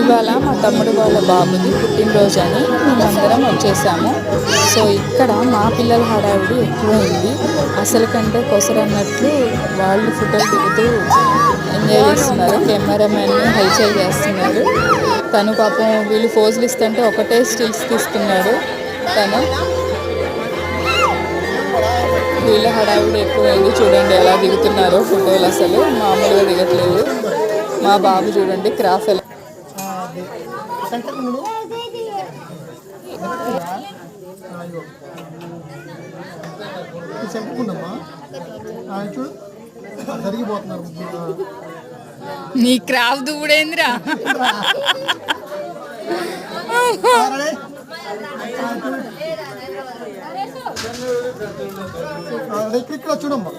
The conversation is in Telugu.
ఇవాళ మా తమ్ముడు వాళ్ళ బాబుది పుట్టినరోజు అని మేమందరం వచ్చేసాము. సో ఇక్కడ మా పిల్లల హడావిడి ఎక్కువైంది అసలు కంటే కొసరన్నట్లు వాళ్ళు ఫోటోలు దిగుతూ ఎంజాయ్ చేస్తున్నారు. కెమెరామెన్ హైచై చేస్తున్నారు. తను పాపం వీళ్ళు ఫోజులు ఇస్తుంటే ఒకటే స్టిల్స్ తీస్తున్నాడు తను. వీళ్ళ హడావిడి ఎక్కువైంది. చూడండి ఎలా దిగుతున్నారో ఫోటోలు అసలు. మామూలుగా దిగట్లేదు. మా బాబు చూడండి క్రాఫ్ ఎలా చెప్పుకుందమ్మా చూడు. జరిగిపోతున్నారు నీ క్రాఫ్ దువ్వుడేంద్రా? ఇక్కడ చూడమ్మా.